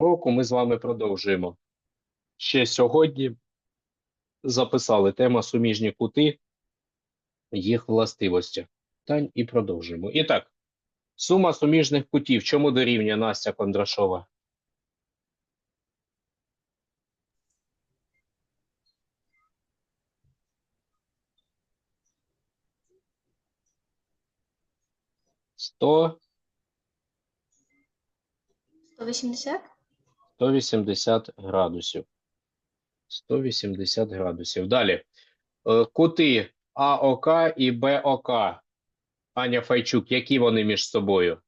року ми з вами продовжуємо. Ще сьогодні записали тема суміжні кути, їх властивості. Тань і продовжуємо. І так, сума суміжних кутів. Чому дорівнює Настя Кондрашова? Сто 180? 180 градусів. 180 градусів. Далі. Е, Кути АОК і БОК. Аня Файчук, які вони між собою?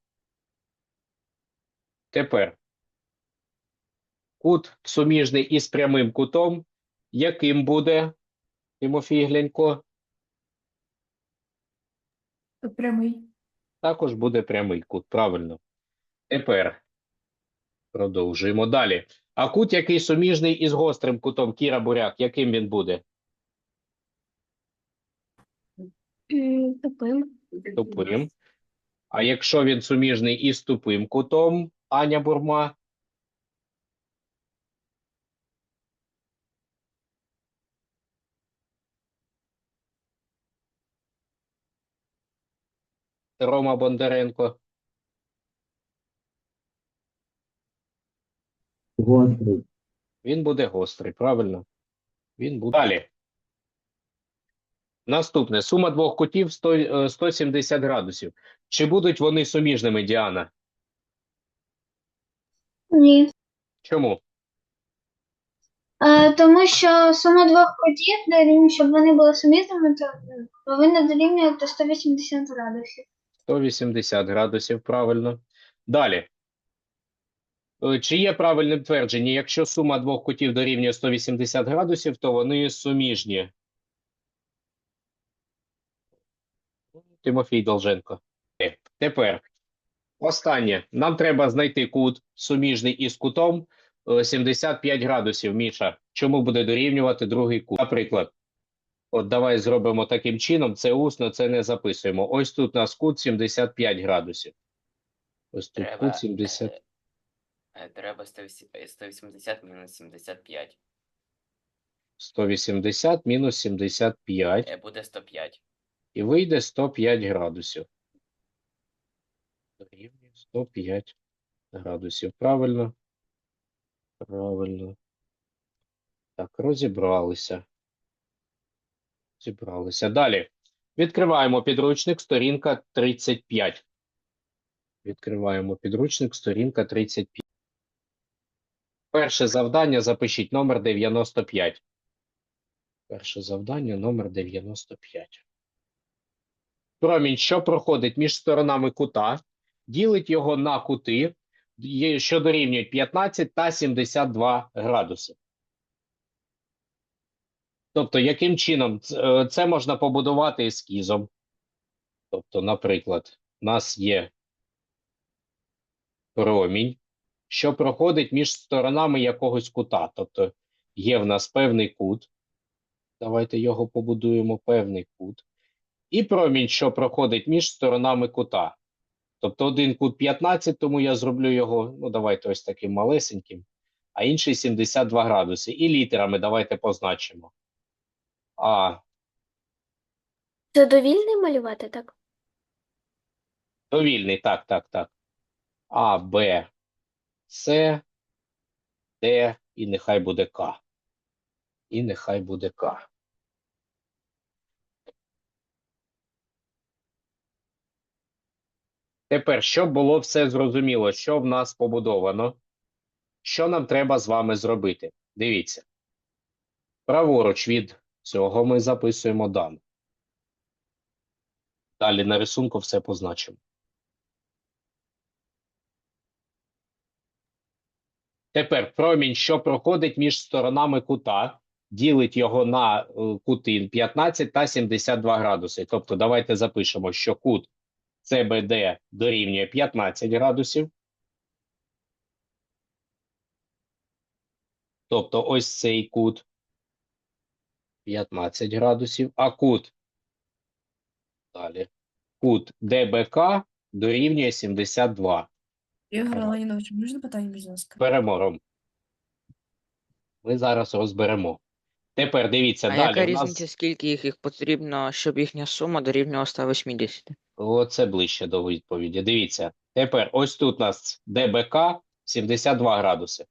Тепер. Кут суміжний із прямим кутом. Яким буде, Тимофій Глянько? Прямий. Також буде прямий кут, правильно. Тепер продовжуємо далі. А кут, який суміжний із гострим кутом Кіра Буряк, яким він буде? Тупим. Тупим. А якщо він суміжний із тупим кутом, Аня Бурма? Рома Бондаренко. Гострий. Він буде гострий, правильно? Він буде. Далі. Наступне. Сума двох кутів 100, е, 170 градусів. Чи будуть вони суміжними, Діана? Ні. Чому? Е, тому що сума двох кутів дорівнює, щоб вони були сумісними, то м, повинна дорівнювати 180 градусів. 180 градусів, правильно. Далі. Е, Чи є правильним твердження, якщо сума двох кутів дорівнює 180 градусів, то вони суміжні? Тимофій Долженко. Е, Тепер. Останнє. Нам треба знайти кут суміжний із кутом е, 75 градусів. Міша, чому буде дорівнювати другий кут? Наприклад, от давай зробимо таким чином. Це усно, це не записуємо. Ось тут у нас кут 75 градусів. Ось тут Треба, кут 70. Е, треба 180 е, 180 мінус 75. 180 мінус 75. Е, Буде 105. І вийде 105 градусів. Дорівнює 105 градусів. Правильно? Правильно. Так, розібралися. Зібралися. Далі. Відкриваємо підручник, сторінка 35. Відкриваємо підручник, сторінка 35. Перше завдання запишіть номер 95. Перше завдання номер 95. Промінь, що проходить між сторонами кута, ділить його на кути, що дорівнюють 15 та 72 градуси. Тобто, яким чином е, це можна побудувати ескізом? Тобто, наприклад, у нас є промінь, що проходить між сторонами якогось кута. Тобто, є в нас певний кут. Давайте його побудуємо певний кут. І промінь, що проходить між сторонами кута. Тобто один кут 15, тому я зроблю його, ну давайте ось таким малесеньким, а інший 72 градуси. І літерами давайте позначимо. А, Це довільний малювати, так? довільний, так, так, так. А, Б, С, Д, і нехай буде К. І нехай буде К. Тепер, щоб було все зрозуміло, що в нас побудовано, що нам треба з вами зробити? Дивіться. Праворуч від цього ми записуємо дані. Далі на рисунку все позначимо. Тепер промінь, що проходить між сторонами кута, ділить його на е, кути 15 та 72 градуси. Тобто, давайте запишемо, що кут CBD дорівнює 15 градусів. Тобто ось цей кут 15 градусів, а кут далі. Кут ДБК дорівнює 72. Ігор. Леонідович, можна питання, будь ласка? Перемором. Ми зараз розберемо. Тепер дивіться, А далі. яка в нас- скільки їх, їх потрібно, щоб їхня сума дорівнювала 180? Оце ближче до відповіді. Дивіться. Тепер ось тут у нас ДБК 72 градуси.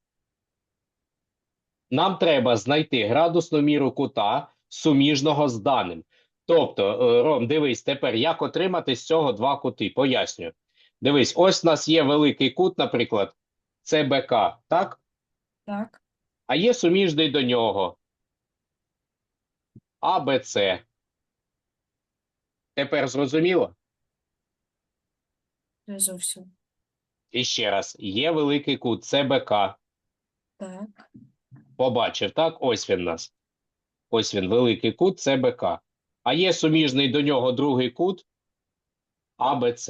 Нам треба знайти градусну міру кута суміжного з даним. Тобто, е, Ром, дивись, тепер як отримати з цього два кути? Пояснюю. Дивись, ось у нас є великий кут, наприклад, ЦБК, так? Так. А є суміжний до нього АБЦ. Тепер зрозуміло? Не зовсім. І ще раз, є великий кут ЦБК. Так. Побачив, так? Ось він у нас. Ось він, великий кут ЦБК. А є суміжний до нього другий кут АБЦ.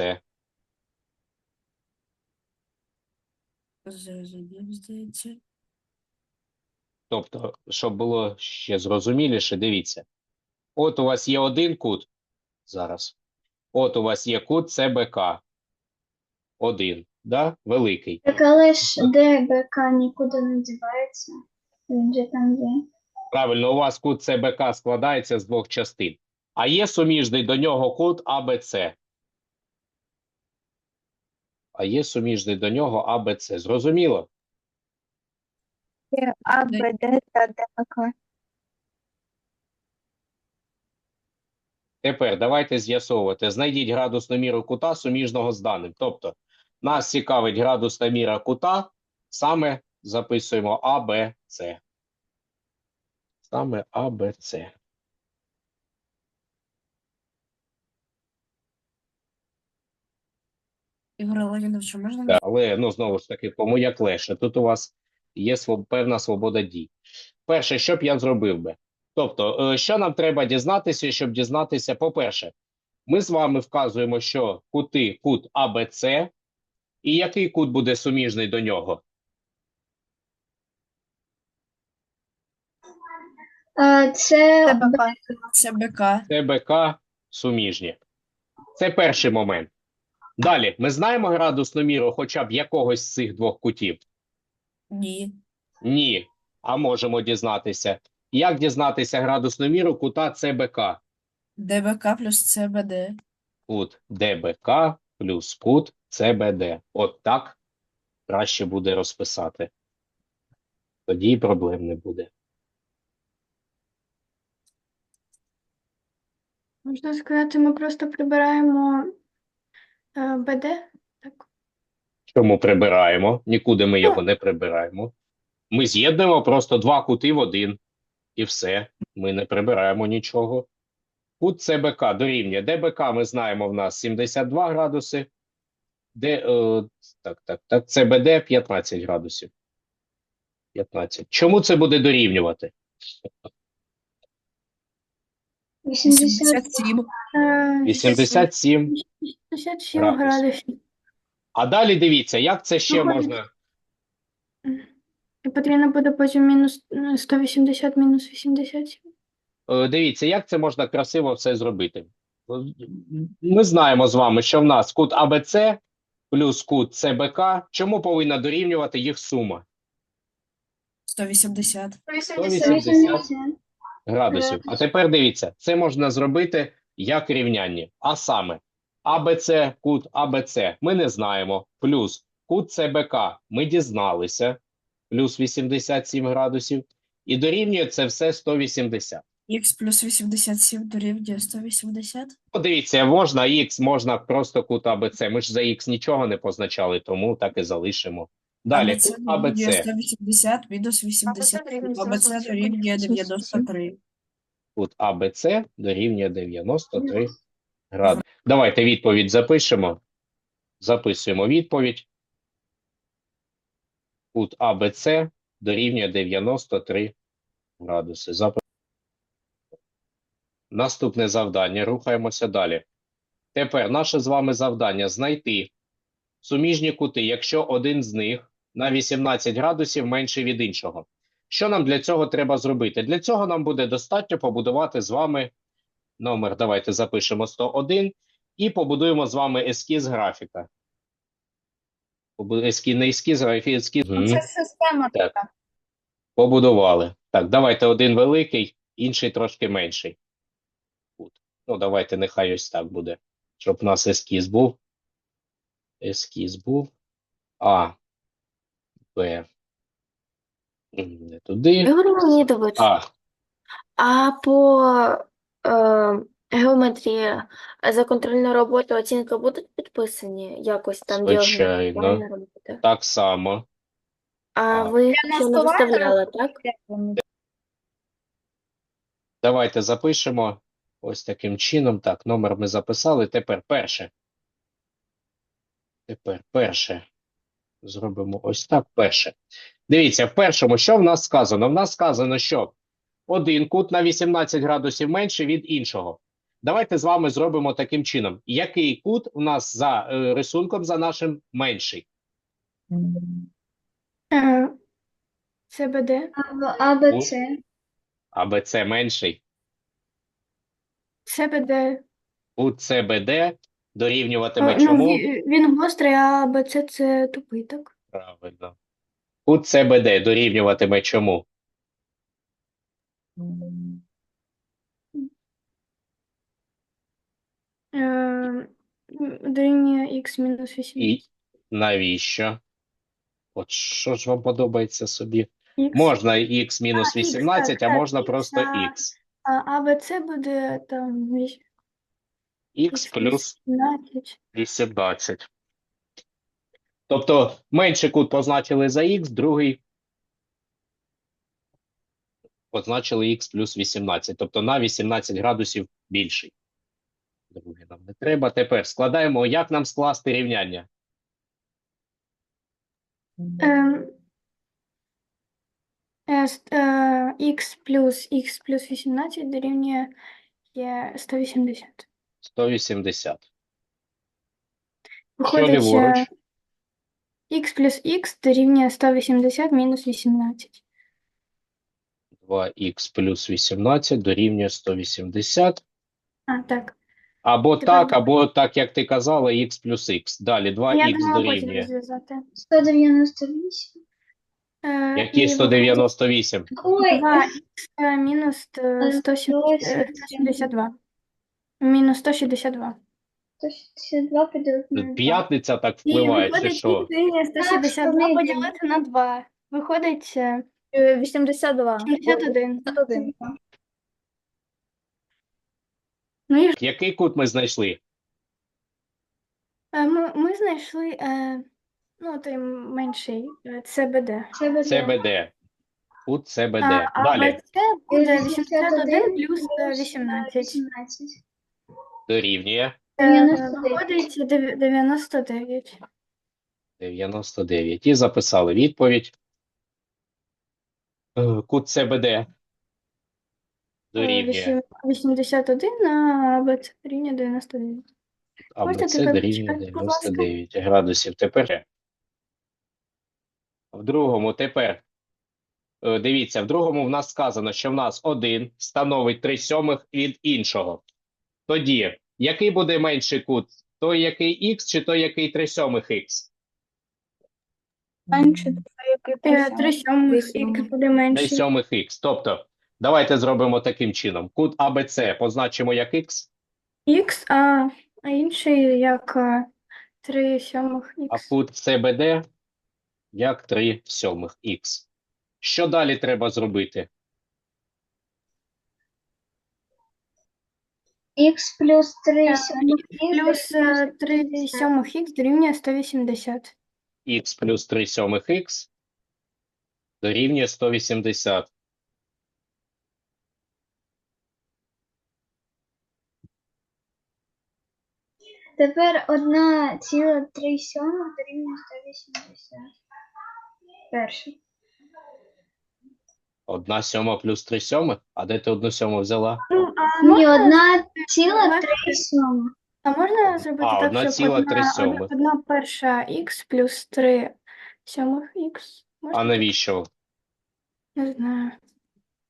Зрозумів, здається. Тобто, щоб було ще зрозуміліше, дивіться. От у вас є один кут. Зараз. От у вас є кут ЦБК. Один, да? Великий. Так, але ж ДБК нікуди не дівається. Він же там є. Правильно, у вас кут ЦБК складається з двох частин. А є суміжний до нього кут АБЦ. А є суміжний до нього АБЦ. Зрозуміло? А, Б, Д та. Тепер давайте з'ясовувати. Знайдіть градусну міру кута суміжного з даним. Тобто, нас цікавить градусна міра кута, саме записуємо АБЦ. Саме АБЦ. Ігор Леонідович, можна? Так, але ну знову ж таки, кому як легше. Тут у вас є своб- певна свобода дій. Перше, що б я зробив би? Тобто, е, що нам треба дізнатися, щоб дізнатися, по-перше, ми з вами вказуємо, що кути кут АБЦ, і який кут буде суміжний до нього? Е. Це БК. ТБК суміжні. Це перший момент. Далі, ми знаємо градусну міру хоча б якогось з цих двох кутів? Ні. Ні. А можемо дізнатися. Як дізнатися градусну міру кута ЦБК? ДБК плюс ЦБД. Кут ДБК плюс кут ЦБД. От так краще буде розписати. Тоді і проблем не буде. Можна сказати, ми просто прибираємо БД. Так. Чому прибираємо? Нікуди ми його не прибираємо. Ми з'єднуємо просто два кути в один. І все. Ми не прибираємо нічого. Кут ЦБК дорівнює. ДБК ми знаємо в нас 72 градуси. Де, е, так, так, так, ЦБД 15 градусів. 15. Чому це буде дорівнювати? 80. 87. Е, 87. 67 градусів. градусів. А далі дивіться, як це ще Виходить. можна. І потрібно буде потім мінус е, 180 мінус 87. Е, Дивіться, як це можна красиво все зробити. Е, Ми знаємо з вами, що в нас кут АБЦ плюс кут ЦБК. Чому повинна дорівнювати їх сума 180. 180 градусів? А тепер дивіться, це можна зробити як рівняння. А саме АБЦ, кут АБЦ ми не знаємо. Плюс кут ЦБК ми дізналися. Плюс 87 градусів. І дорівнює це все 180. Х плюс 87 дорівнює 180. Подивіться, можна Х, можна просто кут АБЦ. Ми ж за Х нічого не позначали, тому так і залишимо. Далі, АБЦ дорівнює АБЦ. 180 мінус 80. АБЦ 180. дорівнює 93. Кут АБЦ дорівнює 93 градуси. Давайте відповідь запишемо. Записуємо відповідь. Кут АБЦ дорівнює 93 градуси. Запи- Наступне завдання. Рухаємося далі. Тепер наше з вами завдання знайти суміжні кути, якщо один з них на 18 градусів менший від іншого. Що нам для цього треба зробити? Для цього нам буде достатньо побудувати з вами номер. Давайте запишемо 101 і побудуємо з вами ескіз графіка. Ескіз, не ескіз, а ескіз. Це система Так. така. Побудували. Так, давайте один великий, інший трошки менший. Ну, давайте нехай ось так буде. Щоб у нас ескіз був. Ескіз був. А. Б. Не туди. Леонідович, А. а по е, геометрії за контрольну роботу оцінки будуть підписані якось там Звичайно. діагональна робота? Так само. А Так. ви ще не налаштування виставляли, так? Давайте запишемо ось таким чином. Так, номер ми записали. Тепер перше. Тепер перше. Зробимо ось так. Перше. Дивіться, в першому, що в нас сказано? В нас сказано, що один кут на 18 градусів менше від іншого. Давайте з вами зробимо таким чином. Який кут у нас за е, рисунком за нашим менший? Е, ЦБД. АБЦ. АБЦ менший. ЦБД. Кут СБД дорівнюватиме Ну, чому? ві- він гострий, а АБЦ це тупий, так? Правильно. Кут СБД дорівнюватиме чому? Е, Дорівнює х мінус 8. І навіщо? От що ж вам подобається собі? Можна х мінус А, х, 18, так, а так, можна просто а, х. А АБЦ буде там вісь- х плюс 18. 18. Тобто менший кут позначили за х, другий позначили х плюс 18. Тобто на 18 градусів більший. Другий нам не треба. Тепер складаємо, як нам скласти рівняння? Ем, е, е, х плюс х плюс 18 дорівнює є 180. 180. Що Виходить, ліворуч? е, х плюс х дорівнює 180 мінус 18. 2х плюс 18 дорівнює 180. А, так. Або Тепер так, або так, як ти казала, х плюс х. Далі Я 2х думала потім дорівнює. розв'язати. 198. Е, Які 198? Ой, 2х мінус е, Е, 170 е, 172. Мінус 162. 162 поділити на 2. П'ятниця так впливає, чи що? х 162 поділити на 2. Виходить е, 82. 71. 51. Ну і Який кут ми знайшли? е, ми, ми знайшли е, ну, той менший е, ЦБД. Це буде ЦБД. Кут ЦБД. А, а Далі БЦ буде 81 81 плюс е, плюс, е, 18. 18. Дорівнює Е, 99. Дев- 99. 99. І записали відповідь. Е, Кут ЦБД Е, дорівнює вісім- 81, а БЦ дорівнює 99. А Можете це дорівнює почекати, будь ласка? 99 градусів. Тепер в другому тепер. е, Дивіться, в другому в нас сказано, що в нас один становить 3 сьомих від іншого. Тоді, який буде менший кут? Той, який х, чи той, який 3 сьомих х? Менше, який Е, 3 сьомих х буде 3 менший. сьомих х. Тобто, давайте зробимо таким чином. Кут АБЦ позначимо як х, Х, а, а інший як 3 сьомих а х. кут СБД як 3 сьомих х. Що далі треба зробити? Х плюс 3 Е, сьомих Плюс дорівнює 3 180. сьомих х дорівнює 180. х плюс 3 сьомих х дорівнює 180. Тепер 1,3 сьомих дорівнює 180. Перше. Одна сьома плюс 3 сьомих? А де ти одну сьому взяла? Ну, а Можна, 1,3 сьомих. а можна зробити А, так, одна щоб ціла три одна, сьомих. одна, одна перша х плюс 3 сьомих х? А Можна? навіщо? Не знаю.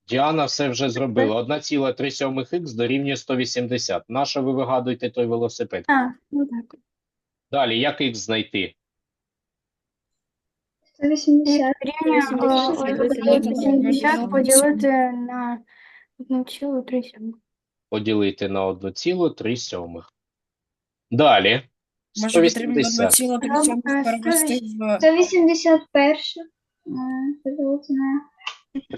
Діана все вже зробила. 1,3 сьомих х дорівнює 180. Нащо ви вигадуєте той велосипед? А, ну так. Далі, як х знайти? 180. Дорівнює 180 е, 80 поділити на 1,3. Поділити на 1,3. Далі. Може, потрібно 180. 1,5 Е, перевести в 181. е, Поділити на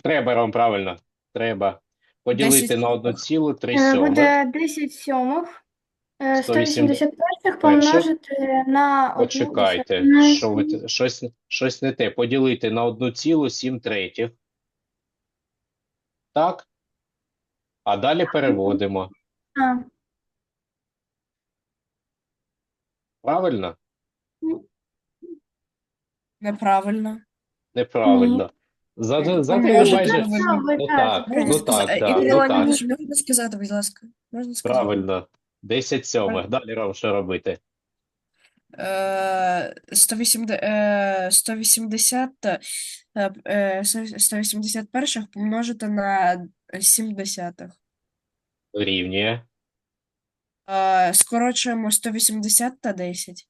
Треба, Ром, правильно. Треба. Поділити 10 на 1,3 Е. Буде 10 сьомих. Е, 180 181 помножити на 1 Почекайте, що ви, те- щось, щось не те. Поділити на 1,7 третіх. Так? А далі переводимо. А, Правильно? неправильно. Неправильно. За, за за тебе може, майже. так, Ну так, ну так, да, ну так. Можна сказати, будь ласка. Можна сказати. Правильно. 10 сьомих. Далі, Ром, що робити? Е, 180, е, 180, е, е, 180 перших помножити на 7 десятих. Рівнює. Е, Скорочуємо 180 та 10.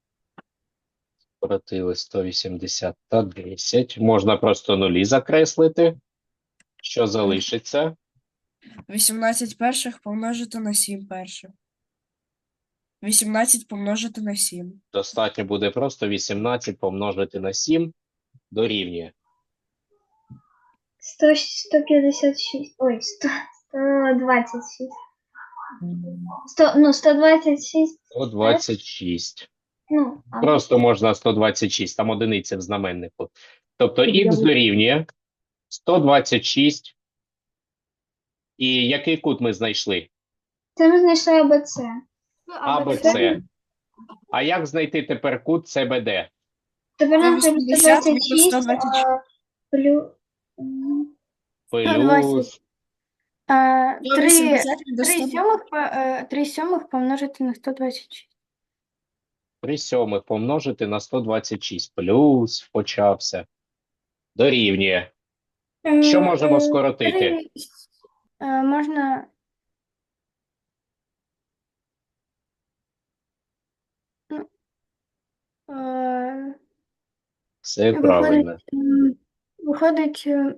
Скоротили 180 та 10. Можна просто нулі закреслити. Що залишиться? 18 перших помножити на 7 перших. 18 помножити на 7. Достатньо буде просто 18 помножити на 7 дорівнює. 100, 156. Ой, 100, 126. 100, ну, 126. 126. Ну, а Просто можна 126, там одиниця в знаменнику. Тобто х дорівнює 126. І який кут ми знайшли? це ми знайшли АБЦ. АБЦ. А як знайти тепер кут ЦБД? Тепер нам треба 180 мінус 126, 126. а плюс... Плюс А, 3, 180 до 3 100. сьомих, по- е, 3 сьомих помножити на 126. 3 сьомих помножити на 126. Плюс почався. Дорівнює. Що можемо скоротити? три, е, Можна Все Виходить, правильно. м, Виходить, е,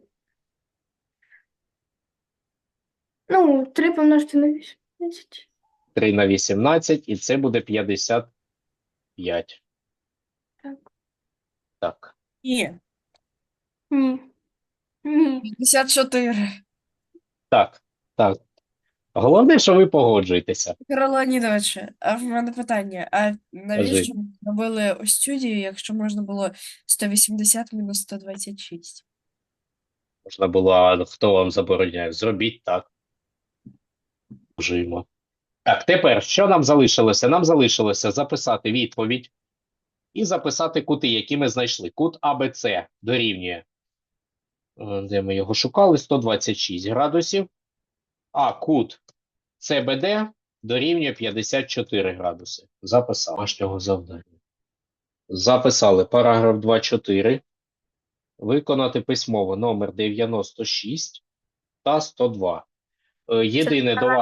ну, 3 помножити на 18. 3 на 18, і це буде 55. Так. Так. Ні, Ні. Ні. 54. Так. Так. Головне, що ви погоджуєтеся. Ігор Леонідович, а в мене питання. А навіщо ми робили ось цю дію, якщо можна було 180 мінус 126? Можна було, а хто вам забороняє? Зробіть так. Жимо. Так, тепер що нам залишилося? Нам залишилося записати відповідь і записати кути, які ми знайшли. Кут АБЦ дорівнює. е, Де ми його шукали? 126 градусів. А кут ЦБД дорівнює 54 градуси. Записав домашнього завдання. Записали параграф 2.4. Виконати письмово номер 96 та 102. Е, Єдине до вас